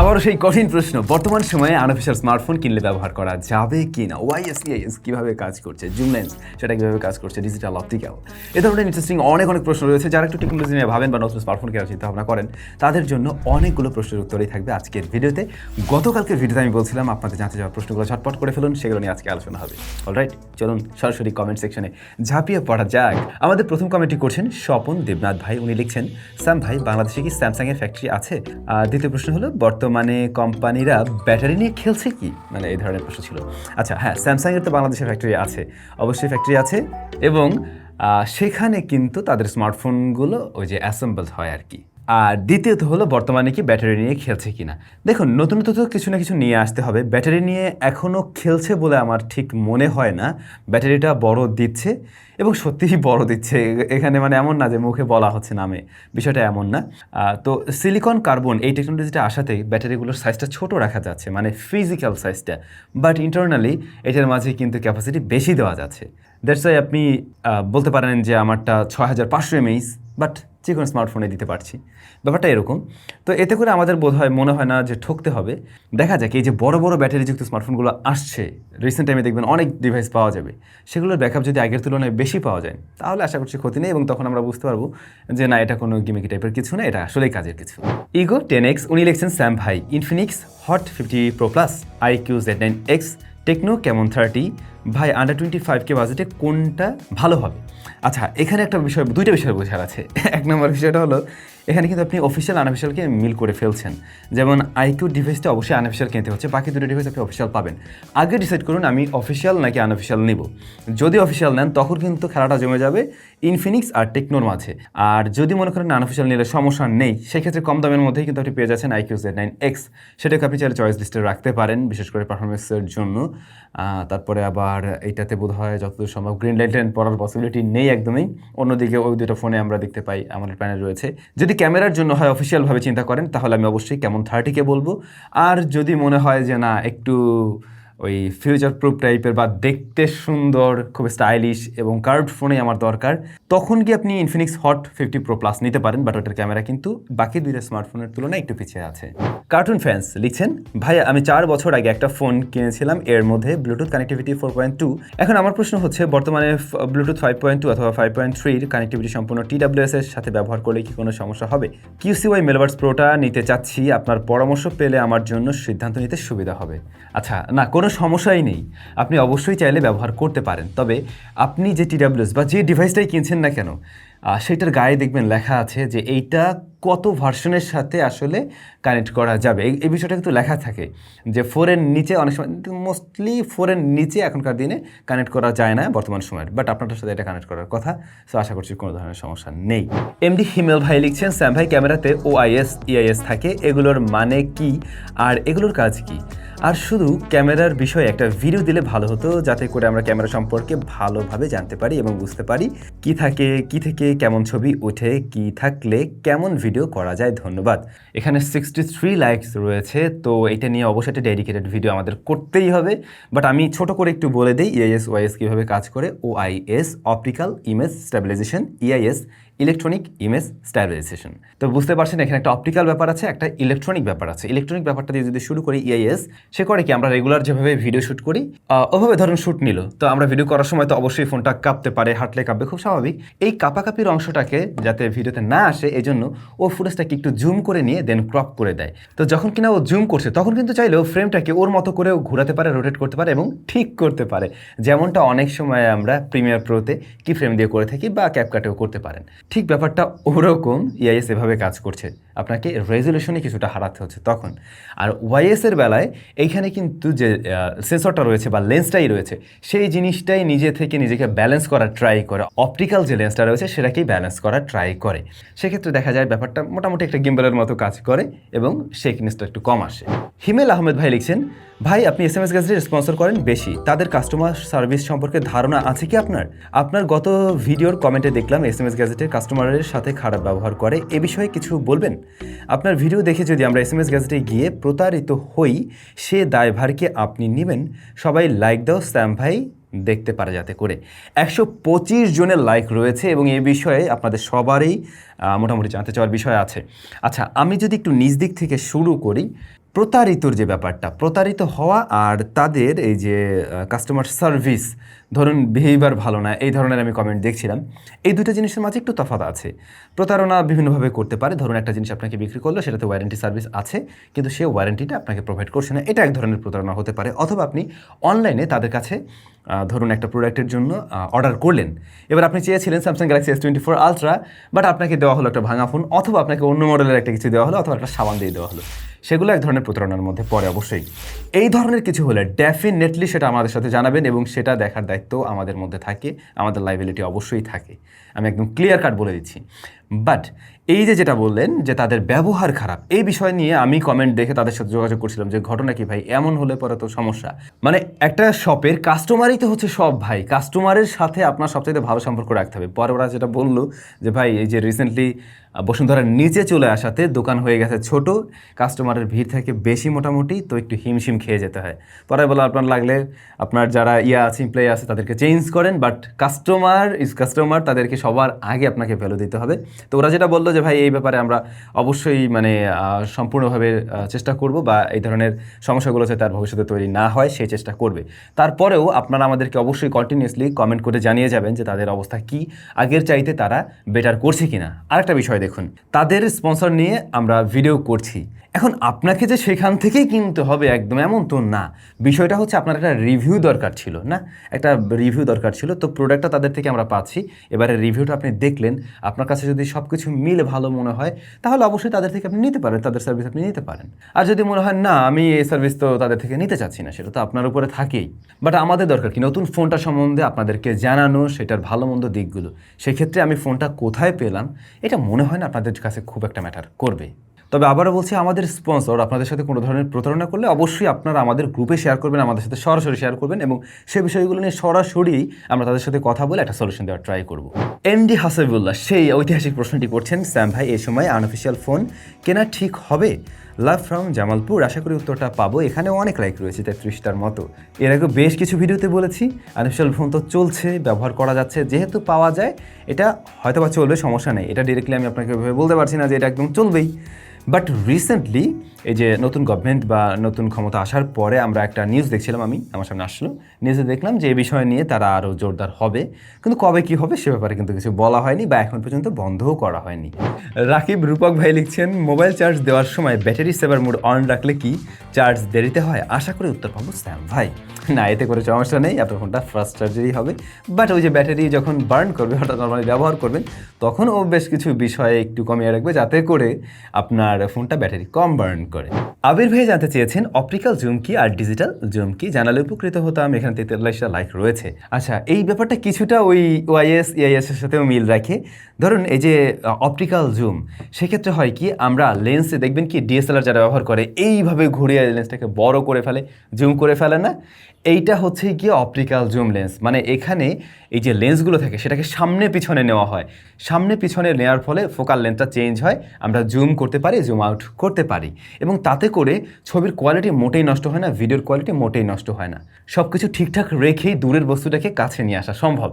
আবারও সেই কঠিন প্রশ্ন। বর্তমান সময়ে আনঅফিসিয়াল স্মার্টফোন কিনলে ব্যবহার করা যাবে কি না ওয়াইএসিআইএস কীভাবে কাজ করছে? জুম লেন্স সেটা কীভাবে কাজ করছে? ডিজিটাল অপটিক্যাল এ ধরনের ইন্টারেস্টিং অনেক অনেক প্রশ্ন রয়েছে যারা একটু টেকনোলজি নিয়ে ভাবেন বা নতুন স্মার্টফোন কেনার চিন্তা ভাবনা করেন, তাদের জন্য অনেকগুলো প্রশ্নের উত্তরই থাকবে আজকের ভিডিওতে। গতকালকের ভিডিওতে আমি বলছিলাম আপনাদের জানতে যাওয়া প্রশ্নগুলো ঝটপট করে ফেলুন, সেগুলো নিয়ে আজকে আলোচনা হবে। অলরাইট চলুন সরাসরি কমেন্ট সেকশনে ঝাঁপিয়ে পড়া যাক। আমাদের প্রথম কমেন্টটি করছেন স্বপন দেবনাথ ভাই। উনি লিখছেন স্যাম ভাই, বাংলাদেশে কি স্যামসাংয়ের ফ্যাক্টরি আছে? দ্বিতীয় প্রশ্ন হলো, বর্তমানে কোম্পানিরা ব্যাটারি নিয়ে খেলছে কি? মানে এই ধরনের প্রশ্ন ছিল। আচ্ছা হ্যাঁ স্যামসাংয়ের তো বাংলাদেশে ফ্যাক্টরি আছে। অবশ্যই ফ্যাক্টরি আছে এবং সেখানে কিন্তু তাদের স্মার্টফোনগুলো ওই যে অ্যাসেম্বল হয় আর কি। আর দ্বিতীয়ত হলো, বর্তমানে কি ব্যাটারি নিয়ে খেলছে কিনা? দেখুন, নতুনত্ব তো কিছু না কিছু নিয়ে আসতে হবে। ব্যাটারি নিয়ে এখনও খেলছে বলে আমার ঠিক মনে হয় না। ব্যাটারিটা বড় দিচ্ছে। এবং সত্যিই বড় দিচ্ছে। এখানে মানে এমন না যে মুখে বলা হচ্ছে নামে। বিষয়টা এমন না। তো সিলিকন কার্বন এই টেকনোলজিটা আসাতেই ব্যাটারিগুলোর সাইজটা ছোট রাখা যাচ্ছে মানে ফিজিক্যাল সাইজটা বাট ইন্টারনালি এটার মাঝে কিন্তু ক্যাপাসিটি বেশি দেওয়া যাচ্ছে। দ্যাটস ওয়াই আপনি বলতে পারেন যে আমারটা ছয় হাজার পাঁচশো এমএইচ বাট যে কোনো স্মার্টফোনে দিতে পারছি। ব্যাপারটা এরকম। তো এতে করে আমাদের বোধ হয় মনে হয় না যে ঠকতে হবে। দেখা যাক, এই যে বড় বড় ব্যাটারিযুক্ত স্মার্টফোনগুলো আসছে রিসেন্ট টাইমে দেখবেন অনেক ডিভাইস পাওয়া যাবে। সেগুলোর ব্যাকআপ যদি আগের তুলনায় বেশি পাওয়া যায়, তাহলে আশা করছি ক্ষতি নেই এবং তখন আমরা বুঝতে পারব যে না, এটা কোনো গিমিকি টাইপের কিছু না, এটা আসলেই কাজের কিছু। ইগো টেন এক্স উনি লিখছেন স্যাম ভাই Infinix hot fifty pro plus I Q Z nine X Tecno Camon thirty ভাই আন্ডার টোয়েন্টি ফাইভ কে বাজেটে কোনটা ভালো হবে? আচ্ছা এখানে একটা বিষয়, দুইটা বিষয় বোঝার আছে। এক নম্বর বিষয়টা হলো, এখানে কিন্তু আপনি অফিসিয়াল আনঅফিসিয়ালকে মিল করে ফেলছেন। যেমন আইকিউ ডিভাইসটা অবশ্যই আনঅফিসিয়াল কিনতে হচ্ছে, বাকি দুটো ডিভাইস আপনি অফিসিয়াল পাবেন। আগে ডিসাইড করুন, আমি অফিসিয়াল নাকি আনঅফিসিয়াল নিব। যদি অফিসিয়াল নেন, তখন কিন্তু খেলাটা জমে যাবে ইনফিনিক্স আর টেকনোর মাঝে। আর যদি মনে করেন আনঅফিসিয়াল নিলে সমস্যা নেই, সেক্ষেত্রে কম দামের মধ্যেই কিন্তু আপনি পেয়ে যাচ্ছেন আইকিউ জেড নাইন এক্স সেটাকে আপনি চাইলে চয়েস লিস্টে রাখতে পারেন, বিশেষ করে পারফরমেন্সের জন্য। তারপরে আবার এইটাতে বোধ হয় যতদূর সম্ভব গ্রিন লাইট পড়ার পসিবিলিটি নেই একদমই। অন্যদিকে ওই দুটো ফোনে আমরা দেখতে পাই, আমাদের প্যানেল রয়েছে। যদি ক্যামেরার জন্য হয় অফিসিয়ালভাবে চিন্তা করেন, তাহলে আমি অবশ্যই কেমন থার্টিকে বলব। আর যদি মনে হয় যে না, একটু ওই ফিউচার প্রুফ টাইপের বা দেখতে সুন্দর, খুব স্টাইলিশ এবং কার্ভ ফোনে আমার দরকার। তখন কি আপনি Infinix hot fifty pro plus নিতে পারেন বাট ওটার ক্যামেরা কিন্তু বাকি দুইটা স্মার্টফোনের তুলনায় একটু পিছিয়ে আছে। কার্টুন ফ্যান্স লিখছেন ভাই আমি চার বছর আগে একটা ফোন কিনেছিলাম, এর মধ্যে Bluetooth connectivity four point two এখন আমার প্রশ্ন হচ্ছে, বর্তমানে ব্লুটুথ ফাইভ পয়েন্ট টু অথবা ফাইভ পয়েন্ট থ্রির কানেক্টিভিটি সম্পূর্ণ টিডাব্লিউএস এর সাথে ব্যবহার করলে কি কোনো সমস্যা হবে? কিউসিওয়াই মেলবার্স প্রোটা নিতে চাচ্ছি, আপনার পরামর্শ পেলে আমার জন্য সিদ্ধান্ত নিতে সুবিধা হবে। আচ্ছা না, কোনো সমস্যাই নেই। আপনি অবশ্যই চাইলে ব্যবহার করতে পারেন। তবে আপনি যে টিডাব্লিউএস বা যে ডিভাইসটাই কিনছেন না কেন সেটার গায়ে দেখবেন লেখা আছে যে এইটা কত ভার্সনের সাথে আসলে কানেক্ট করা যাবে। এই- বিষয়টা কিন্তু লেখা থাকে যে ফোরের নিচে অনেক সময় মোস্টলি ফোরের নিচে এখনকার দিনে কানেক্ট করা যায় না বর্তমান সময়ের। বাট আপনাদের সাথে এটা কানেক্ট করার কথা সো আশা করছি কোনো ধরনের সমস্যা নেই। এমডি হিমেল ভাই লিখছেন, স্যাম ভাই, ক্যামেরাতে ওআইএস ইআইএস থাকে, এগুলোর মানে কি? আর এগুলোর কাজ কি? আর শুধু ক্যামেরার বিষয়ে একটা ভিডিও দিলে ভালো হতো, যাতে করে আমরা ক্যামেরা সম্পর্কে ভালোভাবে জানতে পারি এবং বুঝতে পারি কি থাকে, কি থেকে কেমন ছবি ওঠে, কি থাকলে কেমন ভিডিও করা যায়, ধন্যবাদ। এখানে সিক্সটি থ্রি লাইকস রয়েছে, তো এটা নিয়ে অবশ্যই একটা ডেডিকেটেড ভিডিও আমাদের করতেই হবে। বাট আমি ছোট করে একটু বলে দিই ইআইএস ওয়াইএস কীভাবে কাজ করে OIS optical image stabilisation EIS electronic image stabilisation তো বুঝতে পারছেন, এখানে একটা অপটিক্যাল ব্যাপার আছে, একটা ইলেকট্রনিক ব্যাপার আছে। ইলেকট্রনিক ব্যাপারটা দিয়ে যদি শুরু করি ইআইএস সে করে কি আমরা রেগুলার যেভাবে ভিডিও শ্যুট করি ওভাবে ধরুন শ্যুট নিল। তো আমরা ভিডিও করার সময় তো অবশ্যই ফোনটা কাঁপতে পারে, হাঁটলে কাঁপবে, খুব স্বাভাবিক। এই কাপাকাপির অংশটাকে যাতে ভিডিওতে না আসে এই জন্য ও ফুটেজটাকে একটু জুম করে নিয়ে দেন ক্রপ করে দেয়। তো যখন কিনা ও জুম করছে, তখন কিন্তু চাইলেও ফ্রেমটাকে ওর মতো করেও ঘোরাতে পারে রোটেট করতে পারে এবং ঠিক করতে পারে। যেমনটা অনেক সময় আমরা প্রিমিয়ার প্রোতে কি ফ্রেম দিয়ে করে থাকি বা ক্যাপকাটেও করতে পারেন। ঠিক ব্যাপারটা ওরকম ইআইএস এভাবে কাজ করছে। আপনাকে রেজলিউশনে কিছুটা হারাতে হচ্ছে তখন। আর ওয়াইএসের বেলায় এইখানে কিন্তু যে সেন্সরটা রয়েছে বা লেন্সটাই রয়েছে, সেই জিনিসটাই নিজে থেকে নিজেকে ব্যালেন্স করার ট্রাই করে। অপটিক্যাল যে লেন্সটা রয়েছে সেটাকেই ব্যালেন্স করার ট্রাই করে। সেক্ষেত্রে দেখা যায় ব্যাপারটা মোটামুটি একটা গিম্বলের মতো কাজ করে এবং সেই জিনিসটা একটু কম আসে। হিমেল আহমেদ ভাই লিখছেন ভাই, আপনি এস এম এস গ্যাজেটের স্পন্সর করেন বেশি। তাদের কাস্টমার সার্ভিস সম্পর্কে ধারণা আছে কি আপনার? আপনার গত ভিডিওর কমেন্টে দেখলাম এস এম এস গ্যাজেটের কাস্টমারের সাথে খারাপ ব্যবহার করে। এ বিষয়ে কিছু বলবেন? আপনার ভিডিও দেখে যদি আমরা এস এম এস গ্যাজেটে গিয়ে প্রতারিত হই, সে দায়ভারকে আপনি নেবেন। সবাই লাইক দাও স্যাম ভাই, দেখতে পারে যাতে করে। একশো পঁচিশ জনের লাইক রয়েছে এবং এই বিষয়ে আপনাদের সবারই মোটামুটি জানতে চাওয়ার বিষয় আছে। আচ্ছা আমি যদি একটু নিজ দিক থেকে শুরু করি প্রতারিতর যে ব্যাপারটা, প্রতারিত হওয়া আর তাদের এই যে কাস্টমার সার্ভিস ধরুন বিহেভিয়ার ভালো না, এই ধরনের আমি কমেন্ট দেখছিলাম, এই দুটো জিনিসের মাঝে একটু তফাৎ আছে। প্রতারণা বিভিন্নভাবে করতে পারে, ধরুন একটা জিনিস আপনাকে বিক্রি করল, সেটাতে ওয়ারেন্টি সার্ভিস আছে, কিন্তু সে ওয়ারেন্টিটা আপনাকে প্রোভাইড করছে না। এটা এক ধরনের প্রতারণা হতে পারে, অথবা আপনি অনলাইনে তাদের কাছে ধরুন একটা প্রোডাক্টের জন্য অর্ডার করলেন। এবার আপনি চেয়েছিলেন Samsung Galaxy S twenty four Ultra but আপনাকে দেওয়া হলো একটা ভাঙা ফোন অথবা আপনাকে অন্য মডেলের একটা কিছু দেওয়া হলো, অথবা একটা সাবান দিয়ে দেওয়া হলো। সেগুলো এক ধরনের প্রতারণার মধ্যে পড়ে অবশ্যই। এই ধরনের কিছু হলে ডেফিনেটলি সেটা আমাদের সাথে জানাবেন এবং সেটা দেখার দায়িত্ব আমাদের মধ্যে থাকে, আমাদের লাইবিলিটি অবশ্যই থাকে। আমি একদম ক্লিয়ার কাট বলে দিচ্ছি। বাট এই যে যেটা বললেন যে তাদের ব্যবহার খারাপ, এই বিষয় নিয়ে আমি কমেন্ট দেখে তাদের সাথে যোগাযোগ করছিলাম যে ঘটনা কি ভাই? এমন হলে পরে তো সমস্যা। মানে একটা শপের কাস্টমারই তো হচ্ছে সব ভাই। কাস্টমারের সাথে আপনার সবচেয়ে ভালো সম্পর্ক রাখতে হবে। পরে ওরা যেটা বলল যে, ভাই, এই যে রিসেন্টলি বসুন্ধরার নিচে চলে আসাতে দোকান হয়ে গেছে ছোট কাস্টমারের ভিড় থেকে বেশি মোটামুটি, তো একটু হিমশিম খেয়ে যেতে হয়। পরে বলো আপনার লাগলে আপনার যারা ইয়া আছে প্লে আছে, তাদেরকে চেঞ্জ করেন বাট কাস্টমার ইজ কাস্টমার তাদেরকে সবার আগে আপনাকে ভ্যালু দিতে হবে। তো ওরা যেটা বলল যে ভাই, এই ব্যাপারে আমরা অবশ্যই মানে সম্পূর্ণভাবে চেষ্টা করব বা এই ধরনের সমস্যাগুলো যাতে তার ভবিষ্যতে তৈরি না হয় সেই চেষ্টা করবে। তারপরেও আপনারা আমাদেরকে অবশ্যই কন্টিনিউসলি কমেন্ট করে জানিয়ে যাবেন যে তাদের অবস্থা কি, আগের চাইতে তারা বেটার করছে কিনা। আরেকটা বিষয় দেখুন, তাদের স্পন্সর নিয়ে আমরা ভিডিও করছি। এখন আপনাকে যে সেখান থেকেই কিনতে হবে একদম এমন তো না। বিষয়টা হচ্ছে আপনার একটা রিভিউ দরকার ছিল না? একটা রিভিউ দরকার ছিল, তো প্রোডাক্টটা তাদের থেকে আমরা পাচ্ছি। এবারে রিভিউটা আপনি দেখলেন, আপনার কাছে যদি সব কিছু মিলে ভালো মনে হয়, তাহলে অবশ্যই তাদের থেকে আপনি নিতে পারেন, তাদের সার্ভিস আপনি নিতে পারেন। আর যদি মনে হয়, না, আমি এই সার্ভিস তো তাদের থেকে নিতে চাচ্ছি না, সেটা তো আপনার উপরে থাকেই। বাট আমাদের দরকার কি? নতুন ফোনটা সম্বন্ধে আপনাদেরকে জানানো, সেটার ভালো মন্দ দিকগুলো। সেক্ষেত্রে আমি ফোনটা কোথায় পেলাম, এটা মনে হয় না আপনাদের কাছে খুব একটা ম্যাটার করবে। তবে আবারও বলছি, আমাদের স্পন্সর আপনাদের সাথে কোনো ধরনের প্রতারণা করলে অবশ্যই আপনারা আমাদের গ্রুপে শেয়ার করবেন, আমাদের সাথে সরাসরি শেয়ার করবেন এবং সে বিষয়গুলো নিয়ে সরাসরি আমরা তাদের সাথে কথা বলে একটা সলিউশন দেওয়ার ট্রাই করব। এমডি হাসাবুল্লাহ সেই ঐতিহাসিক প্রশ্নটি করছেন, স্যাম ভাই এই সময় আনঅফিসিয়াল ফোন কেনা ঠিক হবে? লাভ ফ্রম জামালপুর, আশা করি উত্তরটা পাবো। এখানেও অনেক লাইক রয়েছে তেত্রিশটার মতো। এর আগে বেশ কিছু ভিডিওতে বলেছি আনঅফিসিয়াল ফোন তো চলছে, ব্যবহার করা যাচ্ছে, যেহেতু পাওয়া যায়, এটা হয়তো বা চলবে, সমস্যা নেই। এটা ডিরেক্টলি আমি আপনাকে বলতে পারছি না যে এটা একদম চলবেই। বাট রিসেন্টলি এই যে নতুন গভর্নমেন্ট বা নতুন ক্ষমতা আসার পরে আমরা একটা নিউজ দেখছিলাম আমি, আমার সামনে আসলো। নিউজে দেখলাম যে এই বিষয় নিয়ে তারা আরও জোরদার হবে। কিন্তু কবে কি হবে সে ব্যাপারে কিন্তু কিছু বলা হয়নি বা এখন পর্যন্ত বন্ধও করা হয়নি। রাকিব রূপক ভাই লিখছেন, মোবাইল চার্জ দেওয়ার সময় ব্যাটারি সেভার মোড অন রাখলে কি চার্জ দেরিতে হয়? আশা করি উত্তর পাবো স্যাম ভাই। না, এতে করে সমস্যা নেই আপনার ফোনটা ফার্স্ট চার্জারই হবে। বাট ওই যে ব্যাটারি যখন বার্ন করবে, অর্থাৎ নর্মালি ব্যবহার করবেন, তখন ও বেশ কিছু বিষয়ে একটু কমিয়ে রাখবে, যাতে করে আপনার ফোনটা ব্যাটারি কম বার্ন করে। আবির ভাই জানতে চেয়েছেন অপটিক্যাল জুম কি আর ডিজিটাল জুম কি? জানালে উপকৃত হতাম, এখানে তেতাল্লিশটা লাইক রয়েছে। আচ্ছা এই ব্যাপারটা কিছুটা ওই ওয়াইএস ইআইএস এর সাথেও মিল রাখে। ধরুন এই যে অপটিক্যাল জুম সেক্ষেত্রে হয় কি, আমরা লেন্সে দেখবেন কি ডিএসএলআর যারা ব্যবহার করে, এইভাবে ঘুরিয়ে লেন্সটাকে বড় করে ফেলে জুম করে ফেলে না? এইটা হচ্ছে গিয়ে অপটিক্যাল জুম লেন্স মানে এখানে এই যে লেন্সগুলো থাকে, সেটাকে সামনে পিছনে নেওয়া হয়। সামনে পিছনে নেওয়ার ফলে ফোকাল লেন্থটা চেঞ্জ হয়, আমরা জুম করতে পারি জুম আউট করতে পারি। এবং তাতে করে ছবির কোয়ালিটি মোটেই নষ্ট হয় না ভিডিওর কোয়ালিটি মোটেই নষ্ট হয় না। সব কিছু ঠিকঠাক রেখেই দূরের বস্তুটাকে কাছে নিয়ে আসা সম্ভব।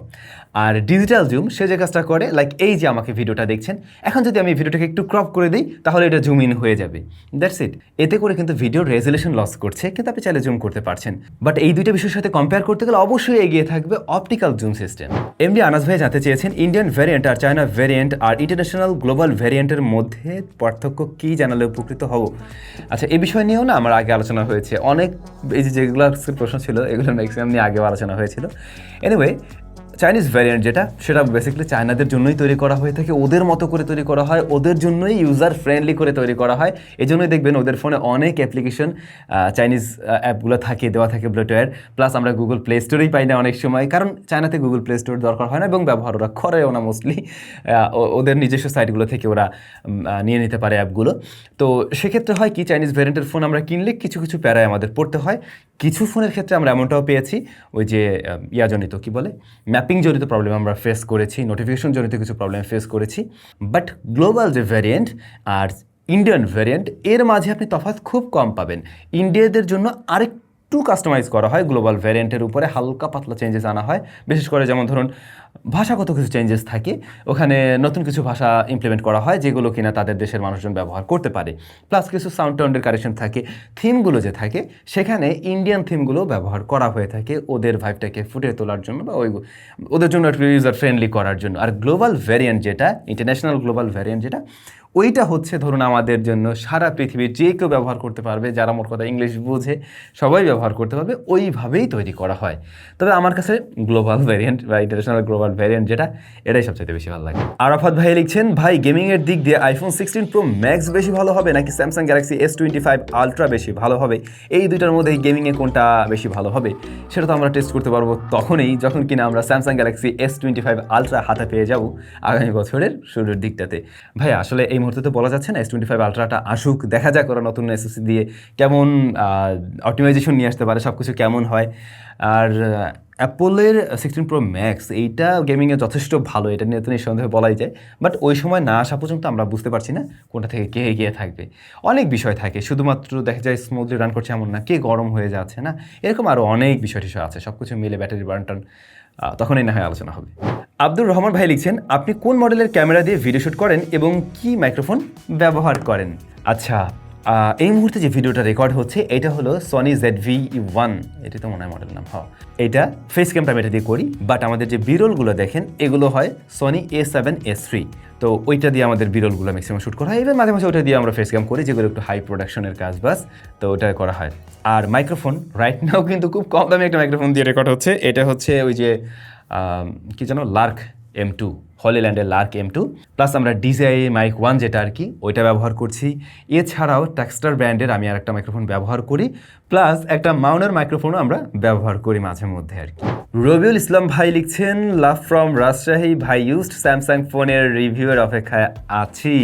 আর ডিজিটাল জুম সে যে কাজটা করে লাইক এই যে আমাকে ভিডিওটা দেখছেন, এখন যদি আমি ভিডিওটাকে একটু ক্রপ করে দিই, তাহলে এটা জুম ইন হয়ে যাবে। দ্যাটস ইট এতে করে কিন্তু ভিডিওর রেজলিউশন লস করছে, কিন্তু আপনি চাইলে জুম করতে পারছেন। বাট এই দুইটা বিষয়ের সাথে কম্পেয়ার করতে গেলে অবশ্যই এগিয়ে থাকবে optical zoom system MD Anas ভাই জানতে চেয়েছেন ইন্ডিয়ান ভ্যারিয়েন্ট আর চায়না ভ্যারিয়েন্ট আর ইন্টারন্যাশনাল গ্লোবাল ভ্যারিয়েন্টের মধ্যে পার্থক্য কী জানালে উপকৃত হব? আচ্ছা এই বিষয় নিয়েও না আমার আগে আলোচনা হয়েছে। অনেক, এই যে যেগুলো প্রশ্ন ছিল, এগুলো ম্যাক্সিমাম নিয়ে আগেও আলোচনা হয়েছিল। এনিওয়ে চাইনিজ ভ্যারিয়েন্ট যেটা, সেটা বেসিক্যালি চায়নাদের জন্যই তৈরি করা হয়ে থাকে, ওদের মতো করে তৈরি করা হয়, ওদের জন্যই ইউজার ফ্রেন্ডলি করে তৈরি করা হয়। এই জন্যই দেখবেন ওদের ফোনে অনেক অ্যাপ্লিকেশন চাইনিজ অ্যাপগুলো থাকে, দেওয়া থাকে ব্লুটুয়ার প্লাস আমরা গুগল প্লে স্টোরেই পাই না অনেক সময়, কারণ চায়নাতে গুগল প্লে স্টোর দরকার হয় না এবং ব্যবহার ওরা করেও না মোস্টলি ওদের নিজস্ব সাইটগুলো থেকে ওরা নিয়ে নিতে পারে অ্যাপগুলো তো সেক্ষেত্রে হয় কি চাইনিজ ভ্যারিয়েন্টের ফোন আমরা কিনলে কিছু কিছু প্যারায় আমাদের পড়তে হয়। কিছু ফোনের ক্ষেত্রে আমরা এমনটাও পেয়েছি, ওই যে ইয়াজনিত, কি বলে? ম্যাপিং জনিত প্রবলেম আমরা ফেস করেছি নোটিফিকেশন জনিত কিছু প্রবলেম ফেস করেছি বাট গ্লোবাল যে ভ্যারিয়েন্ট আর ইন্ডিয়ান ভ্যারিয়েন্ট এর মাঝে আপনি তফাৎ খুব কম পাবেন। ইন্ডিয়াদের জন্য আরেক একটু কাস্টমাইজ করা হয় গ্লোবাল ভ্যারিয়েন্টের উপরে হালকা পাতলা চেঞ্জেস আনা হয়। বিশেষ করে যেমন ধরুন, ভাষাগত কিছু চেঞ্জেস থাকে, ওখানে নতুন কিছু ভাষা ইমপ্লিমেন্ট করা হয়, যেগুলো কিনা তাদের দেশের মানুষজন ব্যবহার করতে পারে। প্লাস কিছু সাউন্ড টাউন্ডের কারেকশন থাকে থিমগুলো যে থাকে, সেখানে ইন্ডিয়ান থিমগুলো ব্যবহার করা হয়ে থাকে ওদের ভাইবটাকে ফুটিয়ে তোলার জন্য বা ওই ওদের জন্য একটু ইউজার ফ্রেন্ডলি করার জন্য। আর গ্লোবাল ভ্যারিয়েন্ট যেটা ইন্টারন্যাশনাল গ্লোবাল ভ্যারিয়েন্ট যেটা ওইটা হচ্ছে ধরুন আমাদের জন্য সারা পৃথিবীর যে কেউ ব্যবহার করতে পারবে, যারা মোট কথা ইংলিশ বোঝে, সবাই ব্যবহার করতে পারবে, ওইভাবেই তৈরি করা হয়। তবে আমার কাছে গ্লোবাল ভ্যারিয়েন্ট বা ইন্টারন্যাশনাল গ্লোবাল ভ্যারিয়েন্ট যেটা, এটাই সবচেয়ে বেশি ভালো লাগে। আরাফাত ভাই লিখছেন, ভাই গেমিংয়ের দিক দিয়ে আইফোন সিক্সটিন প্রো ম্যাক্স বেশি ভালো হবে নাকি Samsung Galaxy S twenty five Ultra বেশি ভালো হবে? এই দুইটার মধ্যে গেমিংয়ে কোনটা বেশি ভালো হবে, সেটা তো আমরা টেস্ট করতে পারব তখনই, যখন কিনা আমরা Samsung Galaxy S twenty five Ultra হাতে পেয়ে যাব আগামী বছরের শুরুর দিকটাতে। ভাই, আসলে এই মুহূর্তে তো বলা যাচ্ছে না এস টোয়েন্টি ফাইভ আলট্রাটা আসুক, দেখা যাক ওরা নতুন এসএসসি দিয়ে কেমন অপটিমাইজেশন নিয়ে আসতে পারে সব কিছু কেমন হয়। আর অ্যাপলের সিক্সটিন প্রো ম্যাক্স এইটা গেমিংয়ে যথেষ্ট ভালো, এটা নিয়ে তো নিঃসন্দেহে বলাই যায়। বাট ওই সময় না আসা পর্যন্ত আমরা বুঝতে পারছি না কোনটা থেকে কে এগিয়ে থাকবে। অনেক বিষয় থাকে, শুধুমাত্র দেখা যায় স্মুথলি রান করছে এমন না, কে গরম হয়ে যাচ্ছে না, এরকম আরও অনেক বিষয় টিষয় আছে সব কিছু মিলে ব্যাটারি বার্ন টার্ন তখনই না হয় আলোচনা হবে। আব্দুর রহমান ভাই লিখছেন, আপনি কোন মডেলের ক্যামেরা দিয়ে ভিডিও শ্যুট করেন এবং কি মাইক্রোফোন ব্যবহার করেন? আচ্ছা এই মুহূর্তে যে ভিডিওটা রেকর্ড হচ্ছে, এটা হলো সনি জেড ভি ওয়ান এটি তো মনে হয় মডেল নাম, হ। এটা ফেস ক্যামটা আমি এটা দিয়ে করি বাট আমাদের যে বিরলগুলো দেখেন, এগুলো হয় Sony A seven S three তো ওইটা দিয়ে আমাদের বিরলগুলো ম্যাক্সিমাম শ্যুট করা হয় এবার মাঝে মাঝে ওইটা দিয়ে আমরা ফেস ক্যাম করি, যেগুলো একটু হাই প্রোডাকশনের কাজ বাস, তো ওটা করা হয়। আর মাইক্রোফোন রাইট নাও কিন্তু খুব কম দামে একটা মাইক্রোফোন দিয়ে রেকর্ড হচ্ছে, এটা হচ্ছে ওই যে কি যেন লার্ক এম টু হলিল্যান্ডের লার্ক এম টু প্লাস আমরা ডিজিআই মাইক ওয়ান যেটা আর কি, ওইটা ব্যবহার করছি। এছাড়াও টেক্সটার ব্র্যান্ডের আমি আর একটা মাইক্রোফোন ব্যবহার করি প্লাস একটা মাউনার মাইক্রোফোনও আমরা ব্যবহার করি মাঝে মধ্যে আর কি। রবিউল ইসলাম ভাই লিখছেন লাভ ফ্রম রাজশাহী ভাই ইউজড স্যামসাং ফোনের রিভিউয়ের অপেক্ষায় আছি।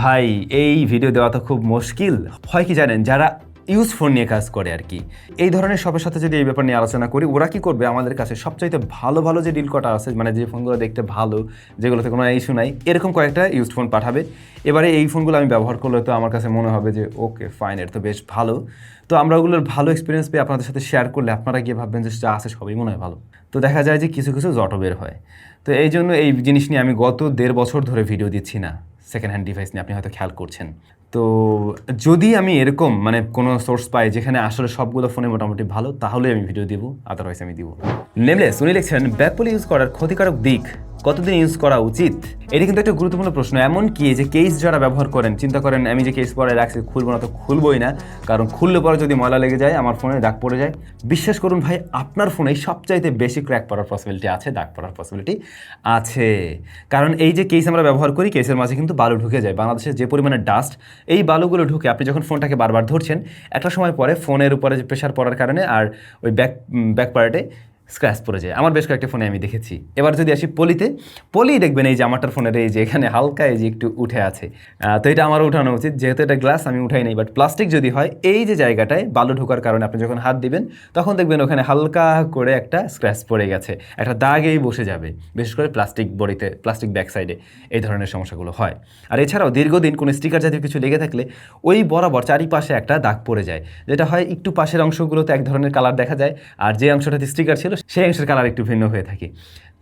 ভাই, এই ভিডিও দেওয়া তো খুব মুশকিল। হয় কি জানেন, যারা ইউজ ফোন নিয়ে কাজ করে আর কি। এই ধরনের সবার সাথে যদি এই ব্যাপার নিয়ে আলোচনা করি, ওরা কি করবে? আমাদের কাছে সবচাইতে ভালো ভালো যে ডিল কটা আছে মানে যে ফোনগুলো দেখতে ভালো, যেগুলোতে কোনো ইস্যু নাই, এরকম কয়েকটা ইউজ ফোন পাঠাবে। এবারে এই ফোনগুলো আমি ব্যবহার করলে তো আমার কাছে মনে হবে যে ওকে ফাইন এর তো বেশ ভালো। তো আমরা ওগুলোর ভালো এক্সপিরিয়েন্স পেয়ে আপনাদের সাথে শেয়ার করলে আপনারা গিয়ে ভাববেন যে, যা আছে সবই মনে হয় ভালো। তো দেখা যায় যে, কিছু কিছু জট বের হয়। তো এই জন্য এই জিনিস নিয়ে আমি গত দেড় বছর ধরে ভিডিও দিচ্ছি না। সেকেন্ড হ্যান্ড ডিভাইস নিয়ে আপনি হয়তো খেয়াল করছেন। তো যদি আমি এরকম মানে কোনো সোর্স পাই যেখানে আসলে সবগুলো ফোনে মোটামুটি ভালো তাহলে আমি ভিডিও দিব আদারওয়াইজ আমি দিব। নেমলেস উনি লিখছেন ব্যাকপলি ইউজ করার ক্ষতিকারক দিক কতদিন ইউজ করা উচিত? এটি কিন্তু একটা গুরুত্বপূর্ণ প্রশ্ন। এমন কি যে কেস যারা ব্যবহার করেন, চিন্তা করেন, আমি যে কেস পরে রাখছি, খুলবো না তো খুলবোই না। কারণ খুললে পরে যদি ময়লা লেগে যায়, আমার ফোনে দাগ পড়ে যায়। বিশ্বাস করুন ভাই, আপনার ফোনে সবচাইতে বেশি ক্র্যাক পড়ার পসিবিলিটি আছে, দাগ পড়ার পসিবিলিটি আছে। কারণ এই যে কেস আমরা ব্যবহার করি কেসের মাঝে কিন্তু বালু ঢুকে যায়। বাংলাদেশের যে পরিমাণে ডাস্ট এই বালুগুলো ঢুকে আপনি যখন ফোনটাকে বারবার ধরছেন, একটা সময় পরে ফোনের উপরে যে প্রেশার পড়ার কারণে আর ওই ব্যাক ব্যাক পার্টে স্ক্র্যাচ পড়ে যায়। আমার বেশ কয়েকটা ফোনে আমি দেখেছি। এবার যদি আসি পলিতে পলি দেখবেন এই যে আমারটার ফোনের এই যে এখানে হালকা এই যে একটু উঠে আছে। তো এটা আমারও উঠানো উচিত। যেহেতু এটা গ্লাস আমি উঠাই নাই বাট প্লাস্টিক যদি হয়, এই যে জায়গাটায় বালু ঢোকার কারণে আপনি যখন হাত দিবেন, তখন দেখবেন ওখানে হালকা করে একটা স্ক্র্যাচ পড়ে গেছে। একটা দাগেই বসে যাবে। বিশেষ করে প্লাস্টিক বডিতে প্লাস্টিক ব্যাক সাইডে এই ধরনের সমস্যাগুলো হয়। আর এছাড়াও দীর্ঘদিন কোনো স্টিকার জাতীয় কিছু লেগে থাকলে ওই বরাবর চারিপাশে একটা দাগ পড়ে যায়। যেটা হয় একটু পাশের অংশগুলোতে এক ধরনের কালার দেখা যায়। আর যে অংশটাতে স্টিকার ছিল সেই অংশের কালার একটু ভিন্ন হয়ে থাকে।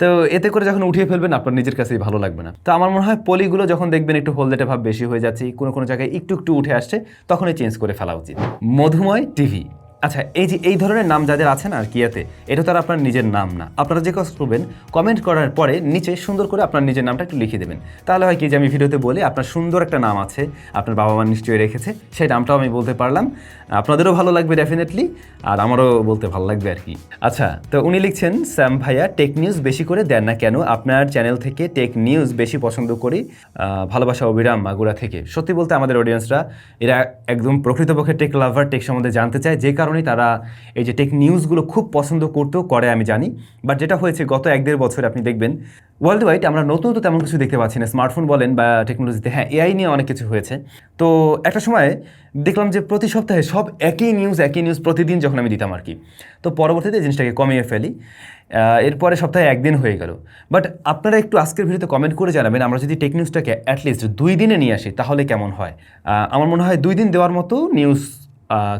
তো এতে করে যখন উঠিয়ে ফেলবেন, আপনার নিজের কাছেই ভালো লাগবে না। তো আমার মনে হয় পলিগুলো যখন দেখবেন একটু হলদেটে ভাব বেশি হয়ে যাচ্ছে, কোনো কোনো জায়গায় একটু একটু উঠে আসছে, তখনই চেঞ্জ করে ফেলা উচিত। মধুময় টিভি। আচ্ছা এই যে, এই ধরনের নাম যাদের আছে না আর কি এতে এটা তো আর আপনার নিজের নাম না। আপনারা যে কাজ করবেন কমেন্ট করার পরে নিচে সুন্দর করে আপনার নিজের নামটা একটু লিখে দেবেন। তাহলে হয় কি যে আমি ভিডিওতে বলি, আপনার সুন্দর একটা নাম আছে, আপনার বাবা মা নিশ্চয়ই রেখেছে, সেই নামটাও আমি বলতে পারলাম। আপনাদেরও ভালো লাগবে ডেফিনেটলি আর আমারও বলতে ভালো লাগবে আর কি। আচ্ছা তো উনি লিখছেন, স্যাম ভাইয়া টেক নিউজ বেশি করে দেন না কেন? আপনার চ্যানেল থেকে টেক নিউজ বেশি পছন্দ করি ভালোবাসা অবিরাম মাগুরা থেকে। সত্যি বলতে আমাদের অডিয়েন্সরা এরা একদম প্রকৃতপক্ষে টেক লাভার টেক সম্বন্ধে জানতে চায়, যে কারণেই তারা এই যে টেক নিউজগুলো খুব পছন্দ করতেও করে, আমি জানি। বাট যেটা হয়েছে, গত এক দেড় বছরে আপনি দেখবেন ওয়ার্ল্ড ওয়াইড আমরা নতুন তো তেমন কিছু দেখতে পাচ্ছি না। স্মার্টফোন বলেন বা টেকনোলজিতে হ্যাঁ এআই নিয়ে অনেক কিছু হয়েছে। তো একটা সময় দেখলাম যে প্রতি সপ্তাহে সব একই নিউজ একই নিউজ প্রতিদিন যখন আমি দিতাম আর কি। তো পরবর্তীতে জিনিসটাকে কমিয়ে ফেলি। এরপরে সপ্তাহে একদিন হয়ে গেল। বাট আপনারা একটু আজকের ভিডিওতে কমেন্ট করে জানাবেন, আমরা যদি টেক নিউজটাকে অ্যাটলিস্ট দুই দিনে নিয়ে আসি, তাহলে কেমন হয়? আমার মনে হয় দুই দিন দেওয়ার মতো নিউজ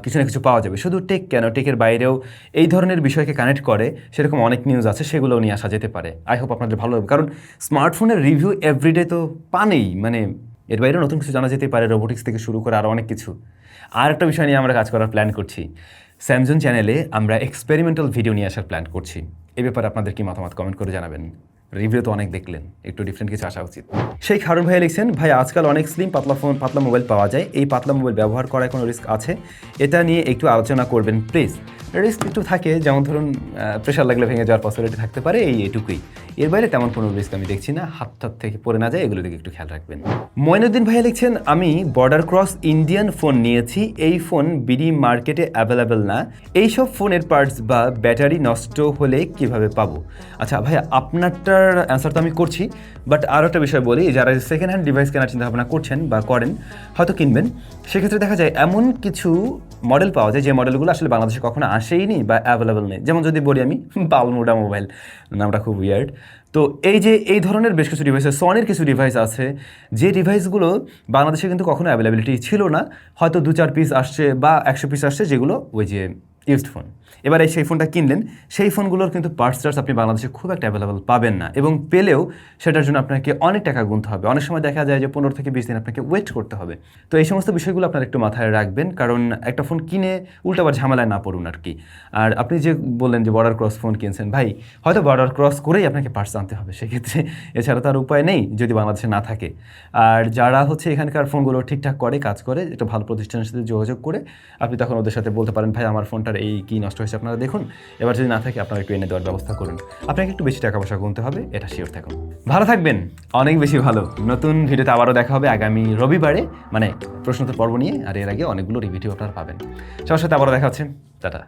কিছু না কিছু পাওয়া যাবে। শুধু টেক কেন? টেকের বাইরেও এই ধরনের বিষয়কে কানেক্ট করে সেরকম অনেক নিউজ আছে সেগুলো নিয়ে আসা যেতে পারে। আই হোপ আপনাদের ভালো লাগবে। কারণ স্মার্টফোনের রিভিউ এভরিডে তো পানেই। মানে এর বাইরেও নতুন কিছু জানা যেতে পারে রোবোটিক্স থেকে শুরু করে আরও অনেক কিছু। আর একটা বিষয় নিয়ে আমরা কাজ করার প্ল্যান করছি। স্যামসং চ্যানেলে আমরা এক্সপেরিমেন্টাল ভিডিও নিয়ে আসার প্ল্যান করছি। এ ব্যাপারে আপনাদের কি মতামত? কমেন্ট করে জানাবেন। রিভিউ তো অনেক দেখলেন, একটু ডিফারেন্ট কিছু আসা উচিত। সেই খারুন ভাই লিখছেন, ভাই, আজকাল অনেক স্লিম পাতলা ফোন পাতলা মোবাইল পাওয়া যায়। এই পাতলা মোবাইল ব্যবহার করার কোনো রিস্ক আছে? এটা নিয়ে একটু আলোচনা করবেন প্লিজ রিস্ক একটু থাকে, যেমন ধরুন প্রেশার লাগলে ভেঙে যাওয়ার পসিবিলিটি থাকতে পারে, এই এটুকুই। এর বাইরে তেমন কোনো রিস্ক আমি দেখছি না, হাত টাত থেকে পড়ে না যায়, এগুলো দিকে একটু খেয়াল রাখবেন। মইনুদ্দিন ভাইয়া লিখছেন, আমি বর্ডার ক্রস ইন্ডিয়ান ফোন নিয়েছি, এই ফোন বিডি মার্কেটে অ্যাভেলেবেল না। এইসব ফোনের পার্টস বা ব্যাটারি নষ্ট হলে কীভাবে পাবো? আচ্ছা ভাইয়া, আপনারটার অ্যান্সার তো আমি করছি বাট আরও একটা বিষয় বলি, যারা সেকেন্ড হ্যান্ড ডিভাইস কেনার চিন্তা ভাবনা করছেন বা করেন, হয়তো কিনবেন। সেক্ষেত্রে দেখা যায়, এমন কিছু মডেল পাওয়া যায়, যে মডেলগুলো আসলে বাংলাদেশে কখনো আসেইনি বা অ্যাভেলেবেল নেই। যেমন যদি বলি আমি পালমোডা মোবাইল নামটা খুব উইয়ার্ড তো এই যে এই ধরনের বেশ কিছু ডিভাইস সনের কিছু ডিভাইস আছে, যে ডিভাইসগুলো বাংলাদেশে কিন্তু কখনো অ্যাভেলেবিলিটি ছিল না। হয়তো দু চার পিস আসছে বা একশো পিস আসছে, যেগুলো ওই যে ইউজড ফোন এবারে সেই ফোনটা কিনলেন, সেই ফোনগুলোর কিন্তু পার্টস চার্জ আপনি বাংলাদেশে খুব একটা অ্যাভেলেবল পাবেন না এবং পেলেও সেটার জন্য আপনাকে অনেক টাকা গুনতে হবে। অনেক সময় দেখা যায় যে পনেরো থেকে বিশ দিন আপনাকে ওয়েট করতে হবে। তো এই সমস্ত বিষয়গুলো আপনার একটু মাথায় রাখবেন, কারণ একটা ফোন কিনে উল্টাবার ঝামেলায় না পড়ুন আর কি। আর আপনি যে বললেন যে বর্ডার ক্রস ফোন কিনছেন, ভাই, হয়তো বর্ডার ক্রস করেই আপনাকে পার্টস আনতে হবে, সেক্ষেত্রে এছাড়া তার উপায় নেই যদি বাংলাদেশে না থাকে। আর যারা হচ্ছে এখানকার ফোনগুলো ঠিকঠাক করে, কাজ করে, একটা ভালো প্রতিষ্ঠানের সাথে যোগাযোগ করে, আপনি তখন ওদের সাথে বলতে পারেন, ভাই, আমার ফোনটার এই কী নষ্ট হয়েছে আপনারা দেখুন। এবার যদি না থাকে আপনারা একটু এনে দেওয়ার ব্যবস্থা করুন। আপনাকে একটু বেশি টাকা পয়সা গুনতে হবে, এটা শিওর থাকুন। ভালো থাকবেন, অনেক বেশি ভালো। নতুন ভিডিওতে আবারও দেখা হবে আগামী রবিবারে। মানে প্রশ্নোত্তর পর্ব নিয়ে, আর এর আগে অনেকগুলো রিভিডিও আপনারা পাবেন। সবার সাথে আবারও দেখা হচ্ছে। টাটা।